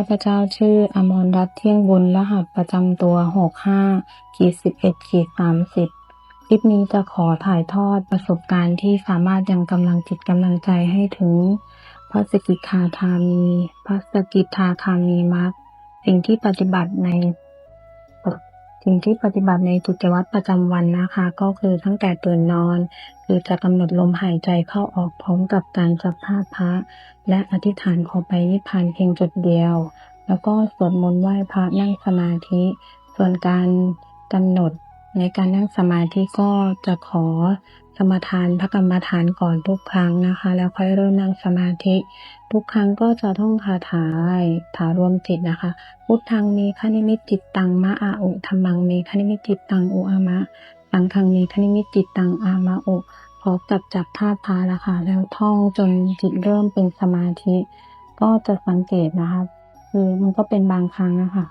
ข้าพเจ้าชื่ออมรรัตเที่ยงบุญรหัสประจำตัวหกห้าขีดสิบเอ็ดขีดสามสิบคลิปนี้จะขอถ่ายทอดประสบการณ์ที่สามารถยังกำลังจิตกำลังใจให้ถึงพระสกิทาคามีพระสกิทาคามีมรรคสิ่งที่ปฏิบัติใน สิ่งที่ปฏิบัติในกิจวัตรประจำวันนะคะ ก็คือตั้งแต่ตื่นนอน คือจะกำหนดลมหายใจเข้าออกพร้อมกับการจับภาพพระ และอธิษฐานขอไปนิพพานเพียงจุดเดียว แล้วก็สวดมนต์ไหว้พระนั่งสมาธิ ส่วนการกำหนด ในการนั่งสมาธิก็จะขอสมทานพระกรรมฐานก่อนทุกครั้งนะคะ แล้วค่อยเริ่มนั่งสมาธิ ทุกครั้งก็จะท่องคาถาถารวมจิตนะคะ พุทธังมีคณิมิตจิตตังมะอาอุธรรมังมีคณิมิตจิตตังอุอามะสังฆังมีคณิมิตจิตตังอามาอุพร้อมกับจับภาพพาละค่ะแล้วท่องจนจิตเริ่มเป็นสมาธิ ก็จะสังเกตนะคะ คือมันก็เป็นบางครั้งนะคะ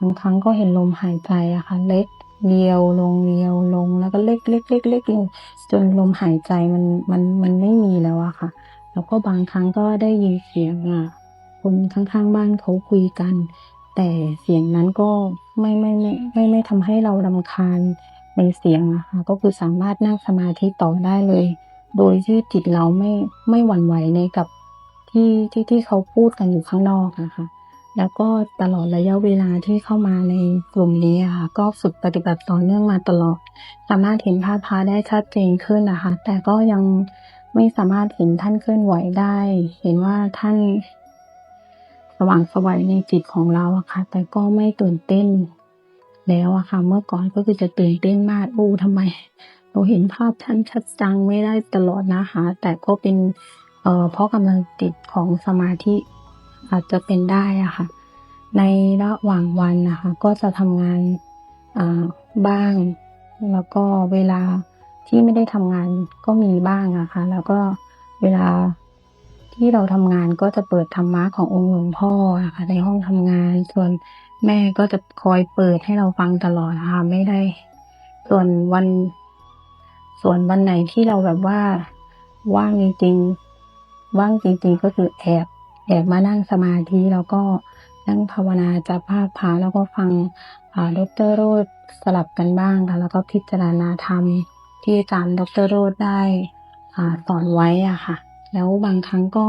บางครั้งก็เห็นลมหายใจอะค่ะเล็ก เรียวลงเรียวลงแล้วก็เล็กเล็กเล็กเล็กลงจนลมหายใจมันมันมันไม่มีแล้วอะค่ะ แล้วก็บางครั้งก็ได้ยินเสียงอะคนข้างๆบ้านเขาคุยกัน แต่เสียงนั้นก็ไม่ไม่ไม่ไม่ไม่ทำให้เรารำคาญในเสียงนะคะก็คือสามารถนั่งสมาธิต่อได้เลย โดยที่จิตเราไม่ไม่หวั่นไหวในกับที่ที่ที่เขาพูดกันอยู่ข้างนอกนะคะ แล้วก็ตลอดระยะเวลาที่เข้ามาในกลุ่มนี้ค่ะ ก็ฝึกปฏิบัติต่อเนื่องมาตลอด สามารถเห็นภาพพระได้ชัดเจนขึ้นนะคะ แต่ก็ยังไม่สามารถเห็นท่านเคลื่อนไหวได้ เห็นว่าท่านสว่างไสวัยในจิตของเราอะค่ะ แต่ก็ไม่ตื่นเต้นแล้วอะค่ะ เมื่อก่อนก็คือจะตื่นเต้นมากอู้ทำไมเราเห็นภาพท่านชัดจังไม่ได้ตลอดนะคะ แต่ก็เป็นเอ่อเพราะกำลังจิตของสมาธิ อาจจะเป็นได้อะค่ะ ในระหว่างวันนะคะก็จะทำงานบ้าง แล้วก็เวลาที่ไม่ได้ทำงานก็มีบ้างอะค่ะ แล้วก็เวลาที่เราทำงานก็จะเปิดธรรมะขององค์หลวงพ่ออะค่ะในห้องทำงาน ส่วนแม่ก็จะคอยเปิดให้เราฟังตลอดะค่ะไม่ได้ ส่วนวัน ส่วนวันไหนที่เราแบบว่าว่างจริงๆว่างจริงๆก็คือแอบ แอบมานั่งสมาธิแล้วก็นั่งภาวนาจับภาพพระแล้วก็ฟังดรโรจน์สลับกันบ้างค่ะแล้วก็พิจารณาธรรมที่อาจารย์ดรโรจน์ได้สอนไว้อะค่ะ แล้วบางครั้งก็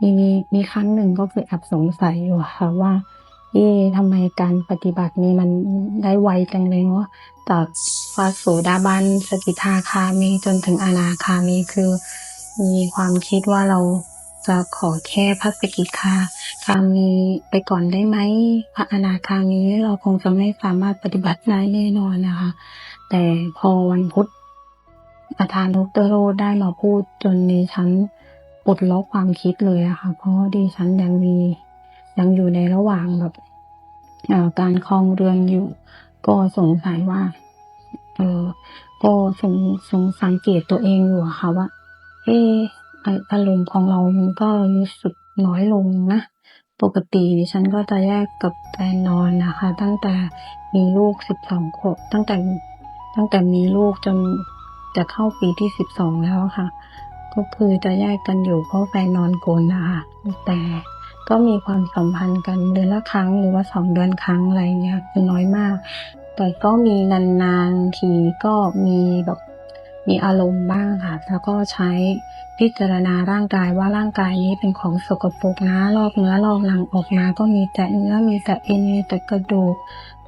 มีมีมีครั้งหนึ่งก็คือแอบสงสัยอยู่ค่ะว่าเอ๊ทำไมการปฏิบัตินี้มันได้ไวจังเลยเนาะจากพระโสดาบันสกิทาคามีจนถึงอนาคามีคือ มีความคิดว่าเรา จะขอแค่พระสกิทาคามีไปก่อนได้ไหมพระอนาคามีเราคงจะไม่สามารถปฏิบัติได้แน่นอนนะคะ แต่พอวันพุธอาจารย์ดรโรได้มาพูดจนดิฉันปลดล็อกความคิดเลยอะค่ะ เพราะดิฉันยังมียังอยู่ในระหว่างแบบการครองเรือนอยู่ ก็สงสัยว่า เออก็สงสงสังเกตตัวเองอยู่อะค่ะว่า เอ อารมณ์ของเรามันก็รู้สึกน้อยลงนะ ปกติดิฉันก็จะแยกกับแฟนนอนนะคะ ตั้งแต่มีลูกสิบสองขวบตั้งแต่ตั้งแต่มีลูกจนจะเข้าปีที่สิบสองแล้วค่ะ ก็คือจะแยกกันอยู่เพราะแฟนนอนกรนนะคะแต่ก็มีความสัมพันธ์กันเดือนละครั้งหรือว่าสองเดือนครั้งอะไรเงี้ยคือน้อยมาก แต่ก็มีนานๆทีก็มีแบบมีอารมณ์บ้างค่ะ แล้วก็ใช้ พิจารณาร่างกายว่าร่างกายนี้เป็นของสกปรกนะลอกเนื้อลอกหนังออกมา ก็มีแต่เนื้อมีแต่เอ็นมีแต่กระดูก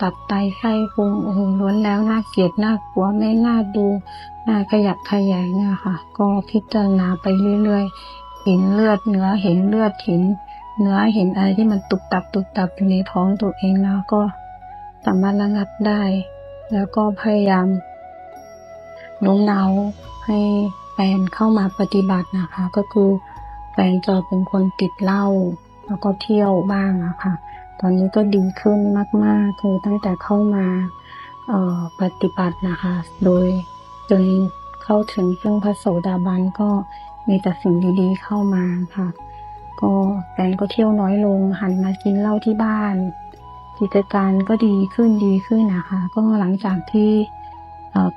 ตับไตไส้พุงโอ้โหล้วนแล้วน่าเกลียดน่ากลัวไม่น่าดูน่าขยักขยงเนี่ยค่ะ ก็พิจารณาไปเรื่อยๆเห็นเลือดเนื้อเห็นเลือดเห็นเนื้อเห็นอะไรที่มันตุบตับตุบตับอยู่ในท้องตัวเองแล้วก็สามารถระงับได้ แล้วก็พยายามโน้มน้าวให้ แฟนเข้ามาปฏิบัตินะคะ ก็คือแฟนจะเป็นคนติดเหล้าแล้วก็เที่ยวบ้างอะคะ ตอนนี้ก็ดีขึ้นมาก ๆ คือตั้งแต่เข้ามาปฏิบัตินะคะ โดยจนเข้าถึงซึ่งพระโสดาบันก็มีแต่สิ่งดีๆเข้ามาค่ะ ก็แฟนก็เที่ยวน้อยลงหันมากินเหล้าที่บ้าน กิจการก็ดีขึ้นดีขึ้นนะคะ ก็หลังจากที่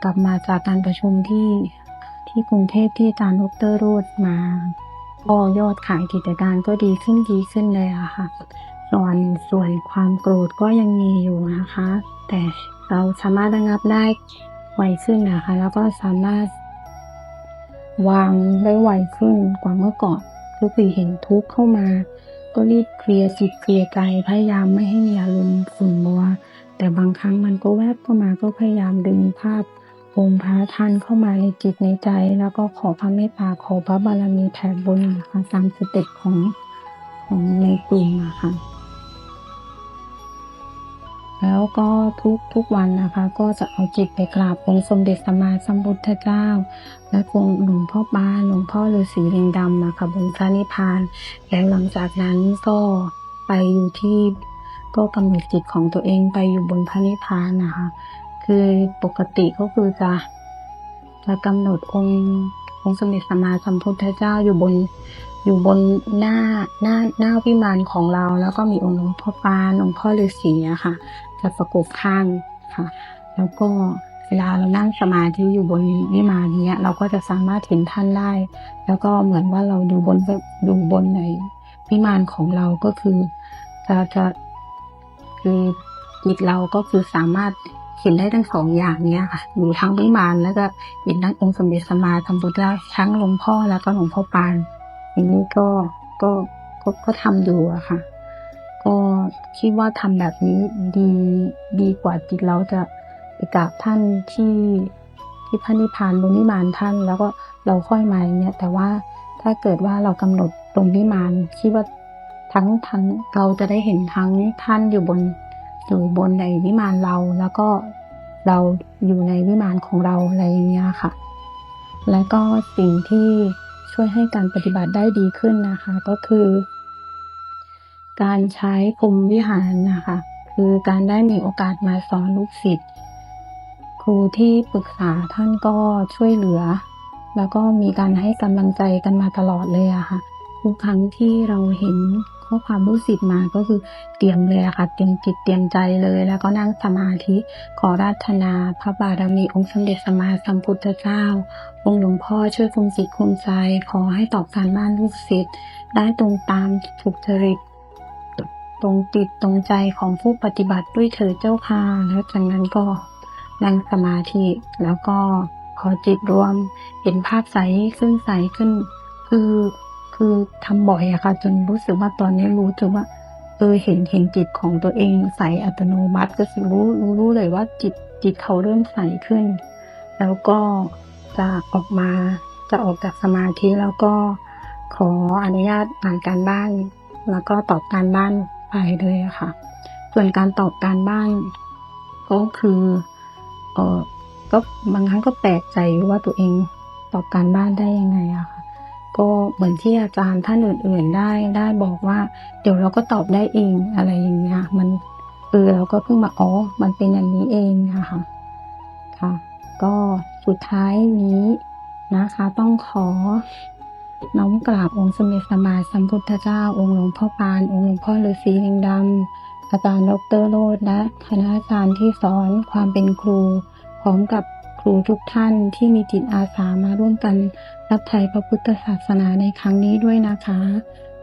กลับมาจากการประชุมที่ ที่กรุงเทพที่อาจารย์ดรรจน์มาก็ยอดขายกิจการก็ดีขึ้นดีขึ้นเลยอะค่ะส่วนส่วนความโกรธก็ยังมีอยู่นะคะ แต่เราสามารถระงับได้ไวขึ้นนะคะ แล้วก็สามารถ วางได้ไวขึ้นกว่าเมื่อก่อนก็คือเห็นทุกข์เข้ามา ก็รีบเคลียร์จิตเคลียร์ใจพยายามไม่ให้มีอารมณ์ขุ่นมัว แต่บางครั้งมันก็แวบเข้ามาก็พยายามดึงภาพ องค์พระท่านเข้ามาในจิตในใจ แล้วก็ขอพระเมตตาขอพระบารมีแผ่บุญนะคะตามสเต็ปของของในกลุ่มอะค่ะแล้วก็ทุกทุกวันนะคะ ก็จะเอาจิตไปกราบองค์สมเด็จสัมมาสัมพุทธเจ้า และองค์หลวงพ่อปานหลวงพ่อฤาษีลิงดำนะคะบนพระนิพพาน แล้วหลังจากนั้นก็ไปอยู่ที่ก็กำหนดจิตของตัวเองไปอยู่บนพระนิพพานนะคะ คือปกติก็คือจะจะกำหนดองค์องค์สมเด็จสัมมาสัมพุทธเจ้าอยู่บนอยู่บนหน้าหน้าหน้าวิมานของเรา แล้วก็มีองค์หลวงพ่อปานองค์พ่อฤาษีอะค่ะ จะประกบข้างค่ะ แล้วก็เวลาเรานั่งสมาธิอยู่บนวิมานเนี้ย เราก็จะสามารถเห็นท่านได้ แล้วก็เหมือนว่าเราดูบนดูบนในวิมานของเราก็คือจะจะคือจิตเราก็คือสามารถ เห็นได้ทั้งสองอย่างเนี้ยค่ะอยู่ทั้งวิมานแล้วก็เห็นทั้งองค์สมเด็จสมมาสัมพุทธเจ้าทั้งหลวงพ่อแล้วก็หลวงพ่อปานอย่างนี้ก็ก็ก็ก็ทำอยู่อะค่ะ ก็คิดว่าทำแบบนี้ดีดีกว่าจิตเราจะไปกราบท่านที่ที่พระนิพพานบนนิมานท่าน แล้วก็เราค่อยมาอย่างเงี้ยแต่ว่าถ้าเกิดว่าเรากำหนดตรงนิมานคิดว่าทั้งทั้งเราจะได้เห็นทั้งท่านอยู่บน อยู่บนในวิมานเราแล้วก็เราอยู่ในวิมานของเราอะไรอย่างเงี้ยค่ะ และก็สิ่งที่ช่วยให้การปฏิบัติได้ดีขึ้นนะคะ ก็คือ การใช้พรมวิหารนะคะ คือการได้มีโอกาสมาสอนลูกศิษย์ครูที่ปรึกษาท่านก็ช่วยเหลือ แล้วก็มีการให้กำลังใจกันมาตลอดเลยอะค่ะทุกครั้งที่เราเห็น ข้อความลูกศิษย์มาก็คือเตรียมเลยค่ะเตรียมจิตเตรียมใจเลย แล้วก็นั่งสมาธิขอราธนา พระบารมีองค์สมเด็จสัมมาสัมพุทธเจ้า องค์หลวงพ่อช่วยคุมจิตคุมใจ ขอให้ตอบการบ้านลูกศิษย์ได้ตรงตามถูกจริตตรงติดตรงใจของผู้ปฏิบัติด้วยเถิดเจ้าค่ะแล้วจากนั้นก็นั่งสมาธิแล้วก็ขอจิตรวมเห็นภาพใสขึ้นใสขึ้น คือ คือทำบ่อยอะค่ะ จนรู้สึกว่าตอนนี้รู้สึกว่า เออเห็นเห็นจิตของตัวเองใสอัตโนมัติก็สิรู้รู้รู้เลยว่าจิตจิตเขาเริ่มใสขึ้น แล้วก็จะออกมาจะออกจากสมาธิแล้วก็ขออนุญาตอ่านการบ้าน แล้วก็ตอบการบ้านไปเลยอะค่ะ ส่วนการตอบการบ้านก็คือเออก็บางครั้งก็แปลกใจว่าตัวเองตอบการบ้านได้ยังไงอะค่ะ ก็เหมือนที่อาจารย์ท่านอื่นๆได้ได้บอกว่า เดี๋ยวเราก็ตอบได้เองอะไรอย่างเงี้ยมันเออเราก็เพิ่งมาอ๋อมันเป็นอย่างนี้เองอะค่ะค่ะ ก็สุดท้ายนี้นะคะ ต้องขอน้อมกราบองค์สมเด็จสัมมาสัมพุทธเจ้า องค์หลวงพ่อปาน องค์หลวงพ่อฤาษีลิงดำอาจารย์ดรโรดและคณะอาจารย์ที่สอนความเป็นครู พร้อมกับ รูทุกท่านที่มีจิตอาสามาร่วมกันรับใช้พระพุทธศาสนาในครั้งนี้ด้วยนะคะ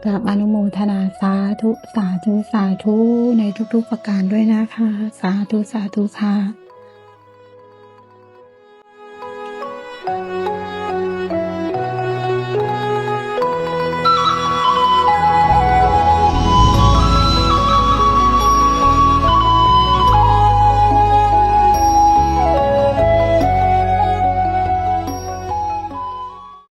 กับอนุโมทนาสาธุสาธุสาธุในทุกๆประการด้วยนะคะ สาธุสาธุค่ะ